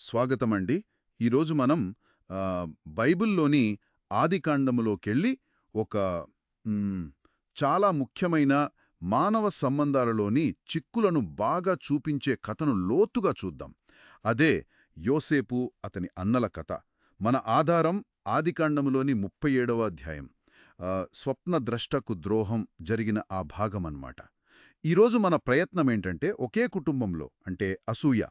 స్వాగతమండి. ఈరోజు మనం బైబిల్లోని ఆదికాండములోకెళ్ళి ఒక చాలా ముఖ్యమైన మానవ సంబంధాలలోని చిక్కులను బాగా చూపించే కథను లోతుగా చూద్దాం. అదే యోసేపు అతని అన్నల కథ. మన ఆధారం ఆదికాండములోని ముప్పై ఏడవ అధ్యాయం. స్వప్నద్రష్టకు ద్రోహం జరిగిన ఆ భాగమన్నమాట ఈరోజు మన ప్రయత్నమేంటంటే ఒకే కుటుంబంలో అంటే అసూయ.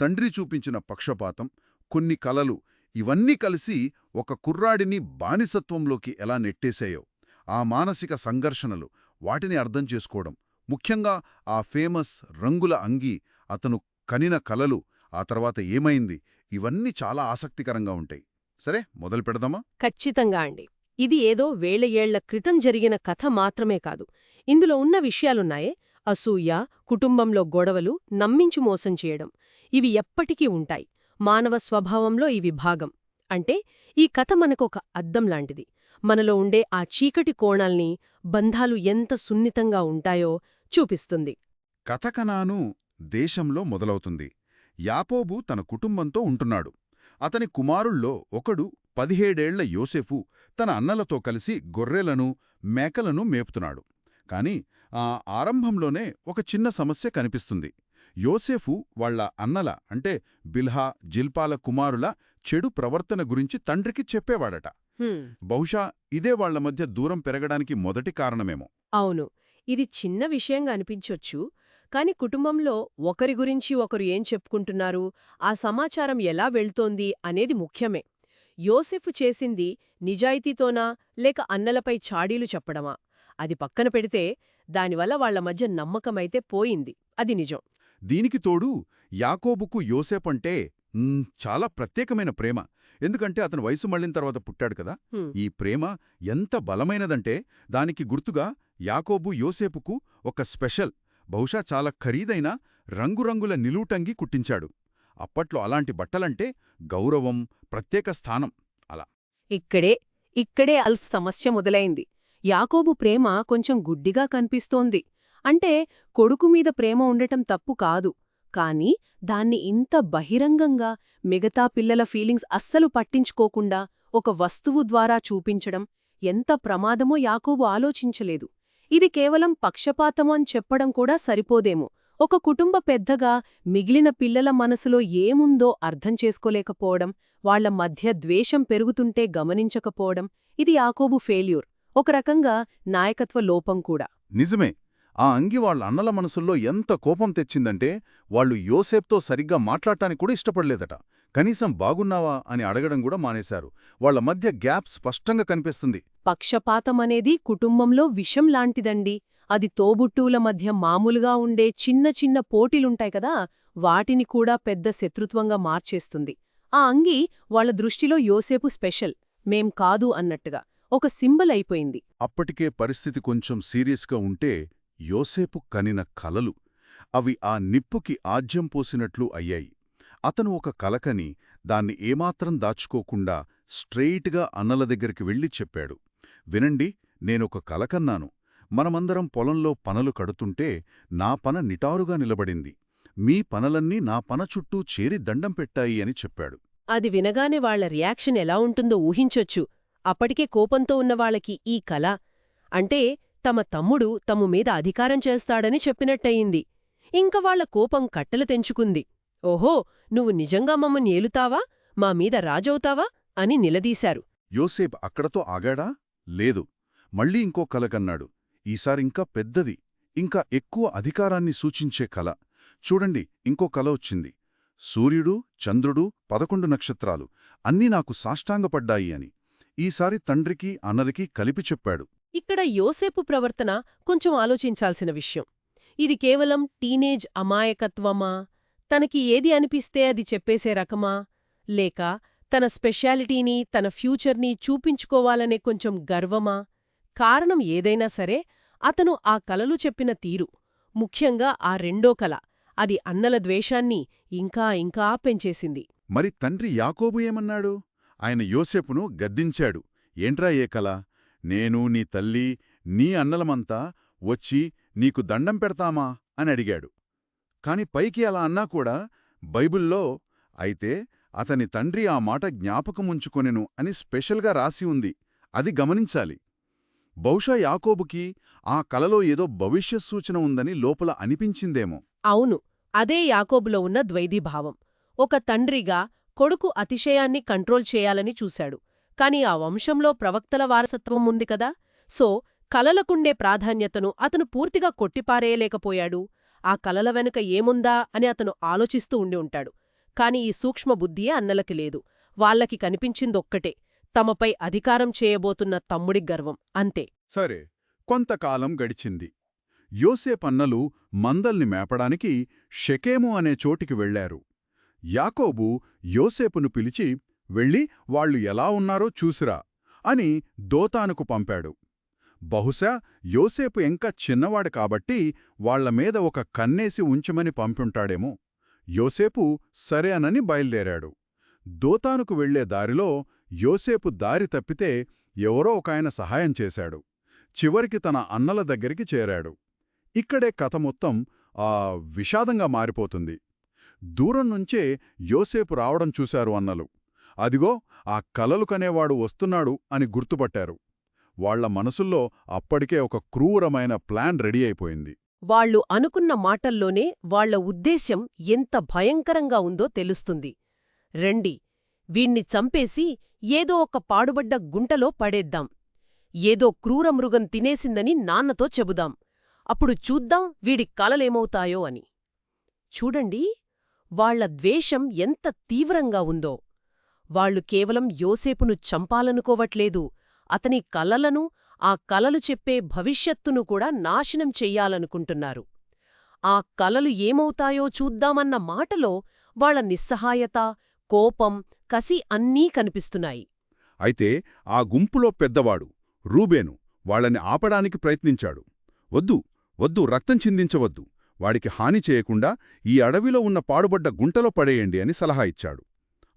తండ్రి చూపించిన పక్షపాతం కొన్ని కలలు ఇవన్నీ కలిసి ఒక కుర్రాడిని బానిసత్వంలోకి ఎలా నెట్టేశాయో ఆ మానసిక సంఘర్షణలు వాటిని అర్థం చేసుకోవడం ముఖ్యంగా ఆ ఫేమస్ రంగుల అంగి అతను కనిన కలలు ఆ తర్వాత ఏమైంది ఇవన్నీ చాలా ఆసక్తికరంగా ఉంటాయి. సరే మొదలు పెడదామా? ఖచ్చితంగా అండి. ఇది ఏదో వేల ఏళ్ళ క్రితం జరిగిన కథ మాత్రమే కాదు. ఇందులో ఉన్న విషయాలున్నాయే? అసూయ కుటుంబంలో గొడవలు నమ్మించి మోసం చేయడం. ఇవి ఎప్పటికీ ఉంటాయి. మానవ స్వభావంలో ఇవి భాగం అంటే ఈ కథ మనకొక అద్దం లాంటిది. మనలో ఉండే ఆ చీకటి కోణాల్ని బంధాలు ఎంత సున్నితంగా ఉంటాయో చూపిస్తుంది. కథకనాను దేశంలో మొదలవుతుంది. యాపోబు తన కుటుంబంతో ఉంటున్నాడు. అతని కుమారుల్లో ఒకడు పదిహేడేళ్ళ యోసెఫు తన అన్నలతో కలిసి గొర్రెలను మేకలను మేపుతున్నాడు. కాని ఆరంభంలోనే ఒక చిన్న సమస్య కనిపిస్తుంది. యోసేఫు వాళ్ళ అన్నల అంటే బిల్హా జిల్పాల కుమారుల చెడు ప్రవర్తన గురించి తండ్రికి చెప్పేవాడట. బహుశా ఇదే వాళ్ళ మధ్య దూరం పెరగడానికి మొదటి కారణమేమో. అవును. ఇది చిన్న విషయంగా అనిపించొచ్చు కాని కుటుంబంలో ఒకరి గురించి ఒకరు ఏం చెప్పుకుంటున్నారు ఆ సమాచారం ఎలా వెళ్తోంది అనేది ముఖ్యమే. యోసెఫ్ చేసింది నిజాయితీతోనా లేక అన్నలపై చాడీలు చెప్పడమా? అది పక్కన పెడితే దానివల్ల వాళ్ళ మధ్య నమ్మకమైతే పోయింది. అది నిజం. దీనికి తోడు యాకోబుకు యోసేపంటే చాలా ప్రత్యేకమైన ప్రేమ. ఎందుకంటే అతను వయసు మళ్ళిన తర్వాత పుట్టాడు కదా. ఈ ప్రేమ ఎంత బలమైనదంటే దానికి గుర్తుగా యాకోబు యోసేపుకు ఒక స్పెషల్ బహుశా చాలా ఖరీదైన రంగురంగుల నిలువుటంగి కుట్టించాడు. అప్పట్లో అలాంటి బట్టలంటే గౌరవం ప్రత్యేక స్థానం ఇక్కడే ఇక్కడే అల్ సమస్య మొదలైంది. యాకోబు ప్రేమ కొంచెం గుడ్డిగా కనిపిస్తోంది. అంటే కొడుకు మీద ప్రేమ ఉండటం తప్పు కాదు. కాని దాన్ని ఇంత బహిరంగంగా మిగతా పిల్లల ఫీలింగ్స్ అస్సలు పట్టించుకోకుండా ఒక వస్తువు ద్వారా చూపించడం ఎంత ప్రమాదమో యాకోబు ఆలోచించలేదు. ఇది కేవలం పక్షపాతం అని చెప్పడం కూడా సరిపోదేమో. ఒక కుటుంబ పెద్దగా మిగిలిన పిల్లల మనసులో ఏముందో అర్థం చేసుకోలేకపోవడం వాళ్ళ మధ్య ద్వేషం పెరుగుతుంటే గమనించకపోవడం ఇది యాకోబు ఫెయిల్యూర్. ఒక రకంగా నాయకత్వ లోపం కూడా. నిజమే. ఆ అంగి వాళ్ళ అన్నల మనసుల్లో ఎంత కోపం తెచ్చిందంటే వాళ్ళు యోసేప్తో సరిగ్గా మాట్లాడటానికి కూడా ఇష్టపడలేదట. కనీసం బాగున్నావా అని అడగడం కూడా మానేశారు. వాళ్ళ మధ్య గ్యాప్ స్పష్టంగా కనిపిస్తుంది. పక్షపాతమనేది కుటుంబంలో విషం లాంటిదండి. అది తోబుట్టువుల మధ్య మామూలుగా ఉండే చిన్న చిన్న పోటీలుంటాయి కదా వాటిని కూడా పెద్ద శత్రుత్వంగా మార్చేస్తుంది. ఆ అంగి వాళ్ళ దృష్టిలో యోసేపు స్పెషల్. మేం కాదు అన్నట్టుగా. ఒక సింబల్ అయిపోయింది. అప్పటికే పరిస్థితి కొంచెం సీరియస్గా ఉంటే యోసేపు కనిన కలలు అవి ఆ నిప్పుకి ఆజ్యం పోసినట్లు అయ్యాయి. అతను ఒక కలకని దాన్ని ఏమాత్రం దాచుకోకుండా స్ట్రెయిట్గా అన్నల దగ్గరికి వెళ్ళి చెప్పాడు వినండి నేనొక కలకన్నాను. మనమందరం పొలంలో పనలు కడుతుంటే నా పన నిటారుగా నిలబడింది. మీ పనలన్నీ నా పన చుట్టూ చేరి దండం పెట్టాయి అని చెప్పాడు. అది వినగానే వాళ్ళ రియాక్షన్ ఎలా ఉంటుందో ఊహించొచ్చు. అప్పటికే కోపంతో ఉన్నవాళ్ళకి ఈ కల అంటే తమ తమ్ముడు తమ మీద అధికారం చేస్తాడని చెప్పినట్టయింది. ఇంక వాళ్ళ కోపం కట్టలు తెంచుకుంది. ఓహో నువ్వు నిజంగా మమ్మల్ని ఏలుతావా? మా మీద రాజవుతావా? అని నిలదీశారు. యోసేప్ అక్కడతో ఆగాడా? లేదు. మళ్ళీ ఇంకో కల కన్నాడు. ఈసారింకా పెద్దది. ఇంకా ఎక్కువ అధికారాన్ని సూచించే కల. చూడండి ఇంకో కల వచ్చింది. సూర్యుడు చంద్రుడు పదకొండు నక్షత్రాలు. అన్నీ నాకు సాష్టాంగపడ్డాయి అని. ఈసారి తండ్రికి అన్నరికి కలిపి చెప్పాడు. ఇక్కడ యోసేపు ప్రవర్తన కొంచెం ఆలోచించాల్సిన విషయం. ఇది కేవలం టీనేజ్ అమాయకత్వమా? తనకి ఏది అనిపిస్తే అది చెప్పేసే రకమా? లేక తన స్పెషాలిటీని తన ఫ్యూచర్ని చూపించుకోవాలనే కొంచెం గర్వమా? కారణం ఏదైనా సరే అతను ఆ కలలు చెప్పిన తీరు. ముఖ్యంగా ఆ రెండో కల. అది అన్నల ద్వేషాన్ని ఇంకా ఇంకా పెంచేసింది. మరి తండ్రి యాకోబు ఏమన్నాడు? ఆయన యోసేపును గద్దించాడు. ఏంట్రా ఏ కల? నేను నీ తల్లి నీ అన్నలమంతా వచ్చి నీకు దండం పెడతామా? అని అడిగాడు. కాని పైకి అలా అన్నా కూడా బైబిల్లో అయితే అతని తండ్రి ఆ మాట జ్ఞాపకముంచుకొనెను అని స్పెషల్గా రాసి ఉంది. అది గమనించాలి. బహుశా యాకోబుకి ఆ కలలో ఏదో భవిష్యత్ సూచన ఉందని లోపల అనిపించిందేమో. అవును. అదే యాకోబులో ఉన్న ద్వైధీభావం ఒక తండ్రిగా కొడుకు అతిశయాన్ని కంట్రోల్ చేయాలని చూశాడు. కాని ఆ వంశంలో ప్రవక్తల వారసత్వం ఉంది కదా? సో కలలకుండే ప్రాధాన్యతను అతను పూర్తిగా కొట్టిపారేయలేకపోయాడు. ఆ కలల వెనుక ఏముందా అని అతను ఆలోచిస్తూ ఉండి ఉంటాడు. కాని ఈ సూక్ష్మ బుద్ధియే అన్నలకి లేదు. వాళ్ళకి కనిపించిందొక్కటే. తమపై అధికారం చేయబోతున్న తమ్ముడి గర్వం. అంతే. సరే కొంతకాలం గడిచింది. యోసేపన్నలు మందల్ని మేపడానికి షెకేము అనే చోటికి వెళ్ళారు యాకోబు యోసేపును పిలిచి వెళ్ళి వాళ్ళు ఎలా ఉన్నారో చూసిరా అని దోతానుకు పంపాడు. బహుశా యోసేపు ఇంకా చిన్నవాడు కాబట్టి వాళ్ళమీద ఒక కన్నేసి ఉంచమని పంపుంటాడేమో. యోసేపు సరే అనని బయల్దేరాడు. దోతానుకు వెళ్ళే దారిలో యోసేపు దారి తప్పితే ఎవరో ఒకాయన సహాయం చేశాడు. చివరికి తన అన్నల దగ్గరికి చేరాడు. ఇక్కడే కథ మొత్తం ఆ విషాదంగా మారిపోతుంది. దూరం నుంచే యోసేపు రావడం చూశారు అన్నలు. అదిగో ఆ కలలు కనేవాడు వస్తున్నాడు అని గుర్తుపట్టారు. వాళ్ళ మనసుల్లో అప్పటికే ఒక క్రూరమైన ప్లాన్ రెడీ అయిపోయింది. వాళ్ళు అనుకున్న మాటల్లోనే వాళ్ళ ఉద్దేశ్యం ఎంత భయంకరంగా ఉందో తెలుస్తుంది. రండి వీణ్ణి చంపేసి ఏదో ఒక పాడుబడ్డ గుంటలో పడేద్దాం. ఏదో క్రూరమృగం తినేసిందని నాన్నతో చెబుదాం. అప్పుడు చూద్దాం వీడి కలలేమవుతాయో అని. చూడండి వాళ్ళ ద్వేషం ఎంత తీవ్రంగా ఉందో. వాళ్ళు కేవలం యోసేపును చంపాలనుకోవట్లేదు అతని కలలను ఆ కలలు చెప్పే భవిష్యత్తును కూడా నాశనం చెయ్యాలనుకుంటున్నారు. ఆ కలలు ఏమవుతాయో చూద్దామన్న మాటలో వాళ్ళ నిస్సహాయత కోపం కసి అన్నీ కనిపిస్తున్నాయి. అయితే ఆ గుంపులో పెద్దవాడు రూబేను వాళ్ళని ఆపడానికి ప్రయత్నించాడు. వద్దు వద్దు రక్తం చిందించవద్దు. వాడికి హాని చేయకుండా ఈ అడవిలో ఉన్న పాడుబడ్డ గుంటలో పడేయండి అని సలహా ఇచ్చాడు.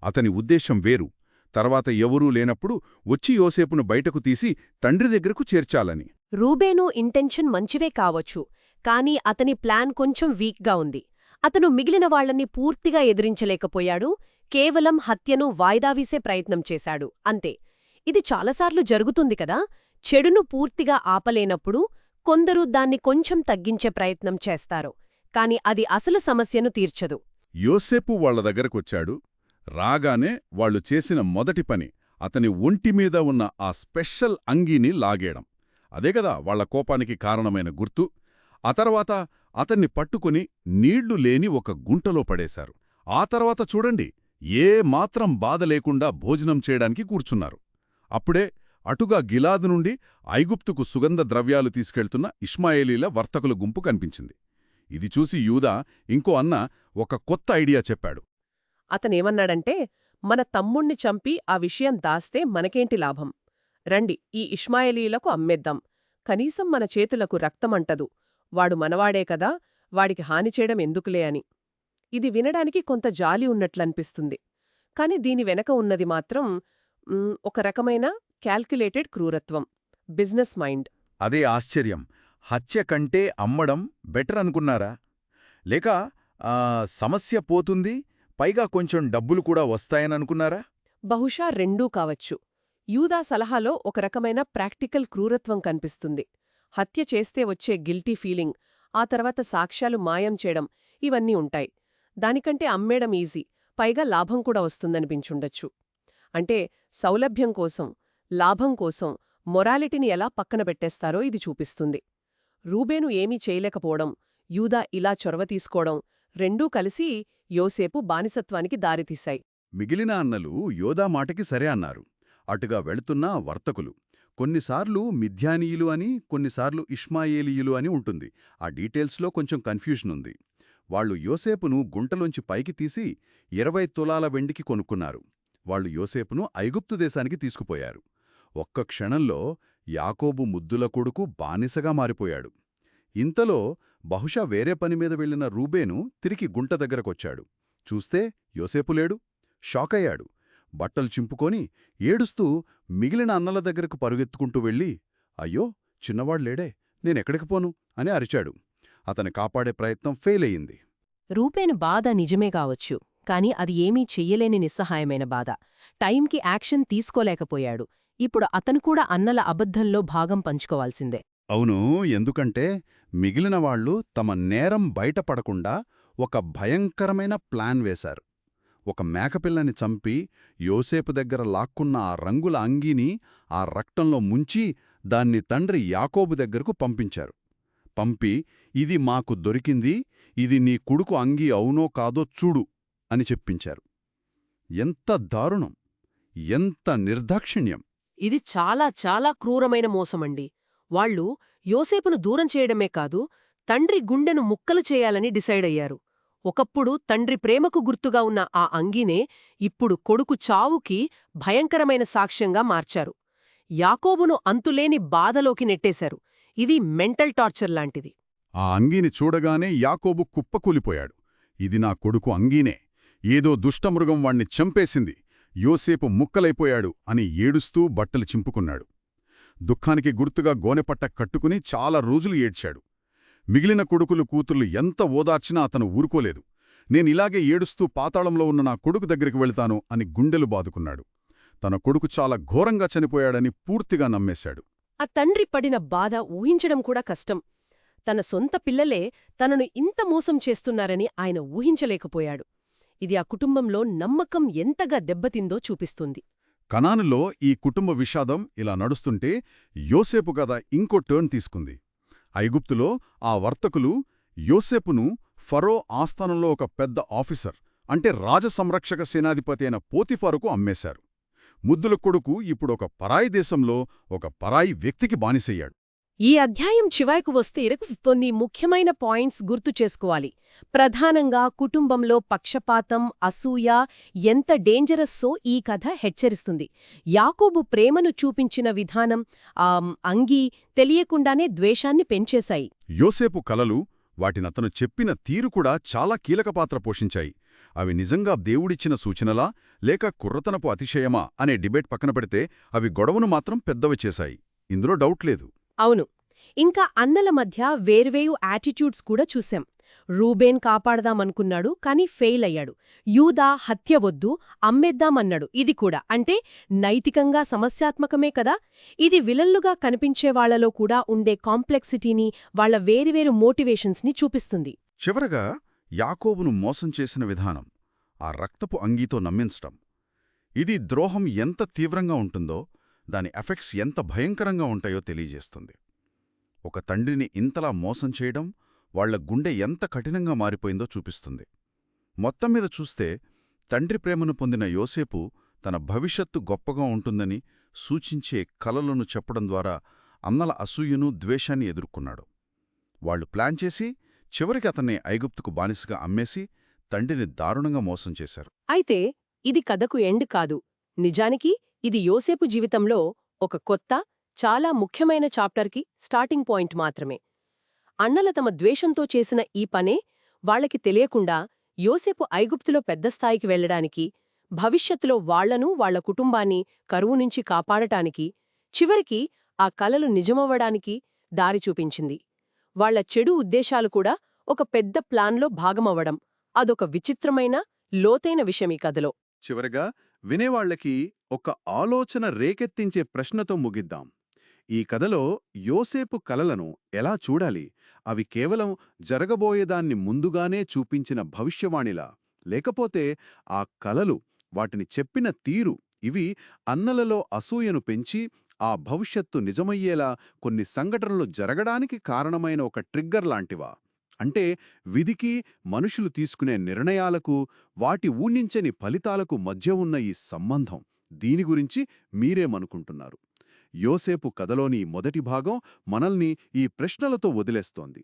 అతని ఉద్దేశం వేరు. తర్వాత ఎవరూ లేనప్పుడు వచ్చి యోసేపును బయటకు తీసి తండ్రి దగ్గరకు చేర్చాలని. రూబేను ఇంటెన్షన్ మంచివే కావచ్చు కాని అతని ప్లాన్ కొంచెం వీక్గా ఉంది. అతను మిగిలిన వాళ్ళని పూర్తిగా ఎదిరించలేకపోయాడు కేవలం హత్యను వాయిదావీసే ప్రయత్నం చేశాడు అంతే. ఇది చాలాసార్లు జరుగుతుంది కదా చెడును పూర్తిగా ఆపలేనప్పుడు కొందరు దాన్ని కొంచెం తగ్గించే ప్రయత్నం చేస్తారు కాని అది అసలు సమస్యను తీర్చదు. యోసేపు వాళ్ళ దగ్గరకొచ్చాడు. రాగానే వాళ్ళు చేసిన మొదటి పని అతని ఒంటిమీద ఉన్న ఆ స్పెషల్ అంగీని లాగేయడం. అదే కదా వాళ్ళ కోపానికి కారణమైన గుర్తు. ఆ తర్వాత అతన్ని పట్టుకుని నీళ్ళు లేని ఒక గుంటలో పడేశారు. ఆ తర్వాత చూడండి ఏ మాత్రం బాధ లేకుండా భోజనం చేయడానికి కూర్చున్నారు. అప్పుడే అటుగా గిలాదు నుండి ఐగుప్తుకు సుగంధ ద్రవ్యాలు తీసుకెళ్తున్న ఇష్మాయేలీల వర్తకుల గుంపు కనిపించింది. ఇది చూసి యూదా ఇంకో అన్న ఒక కొత్త ఐడియా చెప్పాడు. అతనేమన్నాడంటే మన తమ్ముణ్ణి చంపి ఆ విషయం దాస్తే మనకేంటి లాభం? రండి ఈ ఇష్మాయిలీలకు అమ్మేద్దాం. కనీసం మన చేతులకు రక్తమంటదు. వాడు మనవాడే కదా వాడికి హాని చేయడం ఎందుకులే అని. ఇది వినడానికి కొంత జాలి ఉన్నట్లనిపిస్తుంది. కాని దీని వెనక ఉన్నది మాత్రం ఒక రకమైన క్యాల్క్యులేటెడ్ క్రూరత్వం. Business mind. అదే ఆశ్చర్యం. హత్య కంటే అమ్మడం బెటర్ అనుకున్నారా? లేక సమస్య పోతుంది పైగా కొంచెం డబ్బులు కూడా వస్తాయననుకున్నారా బహుశా రెండూ కావచ్చు. యూదా సలహాలో ఒక రకమైన ప్రాక్టికల్ క్రూరత్వం కనిపిస్తుంది. హత్య చేస్తే వచ్చే గిల్టీ ఫీలింగ్ ఆ తర్వాత సాక్ష్యాలు మాయం చేయడం ఇవన్నీ ఉంటాయి. దానికంటే అమ్మేయడం ఈజీ పైగా లాభం కూడా వస్తుందనిపించుండొచ్చు. అంటే సౌలభ్యం కోసం లాభం కోసం మొరాలిటీని ఎలా పక్కన పెట్టేస్తారో ఇది చూపిస్తుంది. రూబేను ఏమీ చేయలేకపోవడం యూదా ఇలా చొరవ తీసుకోవడం రెండూ కలిసి యోసేపు బానిసత్వానికి దారితీశాయి. మిగిలిన అన్నలు యోధా మాటకి సరే అన్నారు. అటుగా వెళుతున్న వర్తకులు కొన్నిసార్లు మిథ్యానీయులు అని కొన్నిసార్లు ఇష్మాయేలీయులు అని ఉంటుంది. ఆ డీటెయిల్స్లో కొంచెం కన్ఫ్యూషన్ ఉంది. వాళ్ళు యోసేపును గుంటలోంచి పైకి తీసి ఇరవై తులాల వెండికి కొనుక్కున్నారు. వాళ్ళు యోసేపును ఐగుప్తు దేశానికి తీసుకుపోయారు. ఒక్క క్షణంలో యాకోబు ముద్దుల కొడుకు బానిసగా మారిపోయాడు. ఇంతలో బహుశా వేరే పని మీద వెళ్ళిన రూబేను తిరిగి గుంట దగ్గరకొచ్చాడు. చూస్తే యోసేపు లేడు షాకయ్యాడు బట్టలు చింపుకొని ఏడుస్తూ మిగిలిన అన్నల దగ్గరకు పరుగెత్తుకుంటూ వెళ్ళి అయ్యో చిన్నవాళ్ళేడే నేనెక్కడికి పోను? అని అరిచాడు. అతని కాపాడే ప్రయత్నం ఫెయిల్ అయింది రూపేను బాధ నిజమే కావచ్చు. కాని అది ఏమీ చెయ్యలేని నిస్సహాయమైన బాధ. టైంకి యాక్షన్ తీసుకోలేకపోయాడు. ఇప్పుడు అతను కూడా అన్నల అబద్ధంలో భాగం పంచుకోవాల్సిందే. అవును ఎందుకంటే మిగిలిన వాళ్ళు తమ నేరం బయటపడకుండా ఒక భయంకరమైన ప్లాన్ వేశారు. ఒక మేకపిల్లని చంపి యోసేపు దగ్గర లాక్కున్న ఆ రంగుల అంగీని ఆ రక్తంలో ముంచి దాన్ని తండ్రి యాకోబు దగ్గరకు పంపించారు. పంపి ఇది మాకు దొరికింది ఇది నీ కొడుకు అంగీ అవునో కాదో చూడు. అని చెప్పించారు. ఎంత దారుణం ఎంత నిర్దాక్షిణ్యం. ఇది చాలా చాలా క్రూరమైన మోసమండి. వాళ్ళు యోసేపును దూరం చేయడమే కాదు తండ్రి గుండెను ముక్కలు చేయాలని డిసైడ్ అయ్యారు. ఒకప్పుడు తండ్రి ప్రేమకు గుర్తుగా ఉన్న ఆ అంగీనే ఇప్పుడు కొడుకు చావుకి భయంకరమైన సాక్ష్యంగా మార్చారు. యాకోబును అంతులేని బాధలోకి నెట్టేశారు. ఇది మెంటల్ టార్చర్ లాంటిది. ఆ అంగీని చూడగానే యాకోబు కుప్పకూలిపోయాడు. ఇది నా కొడుకు అంగీనే. ఏదో దుష్టమృగం వాణ్ణి చంపేసింది. యోసేపు ముక్కలైపోయాడు అని ఏడుస్తూ బట్టలు చింపుకున్నాడు. దుఃఖానికి గుర్తుగా గోనెపట్ట కట్టుకుని చాలా రోజులు ఏడ్చాడు. మిగిలిన కొడుకులు కూతుర్లు ఎంత ఓదార్చినా అతను ఊరుకోలేదు. నేనిలాగే ఏడుస్తూ పాతాళంలో ఉన్న నా కొడుకు దగ్గరికి వెళ్తాను అని గుండెలు బాదుకున్నాడు. తన కొడుకు చాలా ఘోరంగా చనిపోయాడని పూర్తిగా నమ్మేశాడు. ఆ తండ్రి పడిన బాధ ఊహించడం కూడా కష్టం. తన సొంత పిల్లలే తనను ఇంత మోసం చేస్తున్నారని ఆయన ఊహించలేకపోయాడు. ఇది ఆ కుటుంబంలో నమ్మకం ఎంతగా దెబ్బతిందో చూపిస్తుంది. కనానులో ఈ కుటుంబ విషాదం ఇలా నడుస్తుంటే యోసేపు కథ ఇంకో టర్న్ తీసుకుంది. ఐగుప్తులో ఆ వర్తకులు యోసేపును ఫరో ఆస్థానంలో ఒక పెద్ద ఆఫీసర్ అంటే రాజసంరక్షక సేనాధిపతి అయిన పోతిఫారుకు అమ్మేశారు. ముద్దుల కొడుకు ఇప్పుడు ఒక పరాయి దేశంలో ఒక పరాయి వ్యక్తికి బానిసయ్యాడు. ఈ అధ్యాయం చివరకు వస్తే కొన్ని ముఖ్యమైన పాయింట్స్ గుర్తు చేసుకోవాలి. ప్రధానంగా కుటుంబంలో పక్షపాతం అసూయ ఎంత డేంజరస్సో ఈ కథ హెచ్చరిస్తుంది. యాకోబు ప్రేమను చూపించిన విధానం ఆ అంగీ తెలియకుండానే ద్వేషాన్ని పెంచేశాయి. యోసేపు కలలు వాటినతను చెప్పిన తీరు కూడా చాలా కీలక పాత్ర పోషించాయి. అవి నిజంగా దేవుడిచ్చిన సూచనలా లేక కుర్రతనపు అతిశయమా అనే డిబేట్ పక్కన పెడితే అవి గొడవను మాత్రం పెద్దవి చేశాయి. ఇందులో డౌట్ లేదు. అవును. ఇంకా అన్నల మధ్య వేర్వేయు యాటిట్యూడ్స్ కూడా చూశాం. రూబేన్ కాపాడదామనుకున్నాడు కాని ఫెయిల్ అయ్యాడు. యూదా హత్య వద్దు అమ్మేద్దామన్నాడు. ఇది కూడా. అంటే నైతికంగా సమస్యాత్మకమే కదా? ఇది విలన్లుగా కనిపించేవాళ్ళలో కూడా ఉండే కాంప్లెక్సిటీని వాళ్ళ వేరువేరు మోటివేషన్స్ని చూపిస్తుంది. చివరగా యాకోబును మోసం చేసిన విధానం ఆ రక్తపు అంగీతో నమ్మించటం. ఇది ద్రోహం ఎంత తీవ్రంగా ఉంటుందో దాని ఎఫెక్ట్స్ ఎంత భయంకరంగా ఉంటాయో తెలియజేస్తుంది. ఒక తండ్రిని ఇంతలా మోసం చేయడం వాళ్ళ గుండె ఎంత కఠినంగా మారిపోయిందో చూపిస్తుంది. మొత్తం మీద చూస్తే తండ్రి ప్రేమను పొందిన యోసేపు తన భవిష్యత్తు గొప్పగా ఉంటుందని సూచించే కలలను చెప్పడం ద్వారా అన్నల అసూయను ద్వేషాన్ని ఎదుర్కొన్నాడు. వాళ్ళు ప్లాన్ చేసి చివరికి అతన్ని ఐగుప్తుకు బానిసగా అమ్మేసి తండ్రిని దారుణంగా మోసం చేశారు. అయితే ఇది కథకు ఎండ్ కాదు. నిజానికి ఇది యోసేపు జీవితంలో ఒక కొత్త చాలా ముఖ్యమైన చాప్టర్కి స్టార్టింగ్ పాయింట్ మాత్రమే. అన్నల తమ ద్వేషంతో చేసిన ఈ పనే వాళ్ళకి తెలియకుండా యోసేపు ఐగుప్తులో పెద్ద స్థాయికి వెళ్ళడానికి భవిష్యత్తులో వాళ్ళను వాళ్ళ కుటుంబాన్ని కరువు నుంచి కాపాడటానికి చివరికి ఆ కలలు నిజమవ్వడానికి దారి చూపించింది. వాళ్ళ చెడు ఉద్దేశాలు కూడా ఒక పెద్ద ప్లాన్లో భాగమవ్వడం అదొక విచిత్రమైన లోతైన విషయం ఈ కథలో. చివరగా వినేవాళ్ళకి ఒక ఆలోచన రేకెత్తించే ప్రశ్నతో ముగిద్దాం. ఈ కథలో యోసేపు కలలను ఎలా చూడాలి? అవి కేవలం జరగబోయేదాన్ని ముందుగానే చూపించిన భవిష్యవాణిలా? లేకపోతే ఆ కలలు వాటిని చెప్పిన తీరు ఇవి అన్నలలో అసూయను పెంచి ఆ భవిష్యత్తు నిజమయ్యేలా కొన్ని సంఘటనలు జరగడానికి కారణమైన ఒక ట్రిగ్గర్ లాంటివా? అంటే విధికి మనుషులు తీసుకునే నిర్ణయాలకు వాటి ఊహించని ఫలితాలకు మధ్య ఉన్న ఈ సంబంధం. దీని గురించి మీరేమనుకుంటున్నారు? యోసేపు కథలోని మొదటి భాగం మనల్ని ఈ ప్రశ్నలతో వదిలేస్తోంది.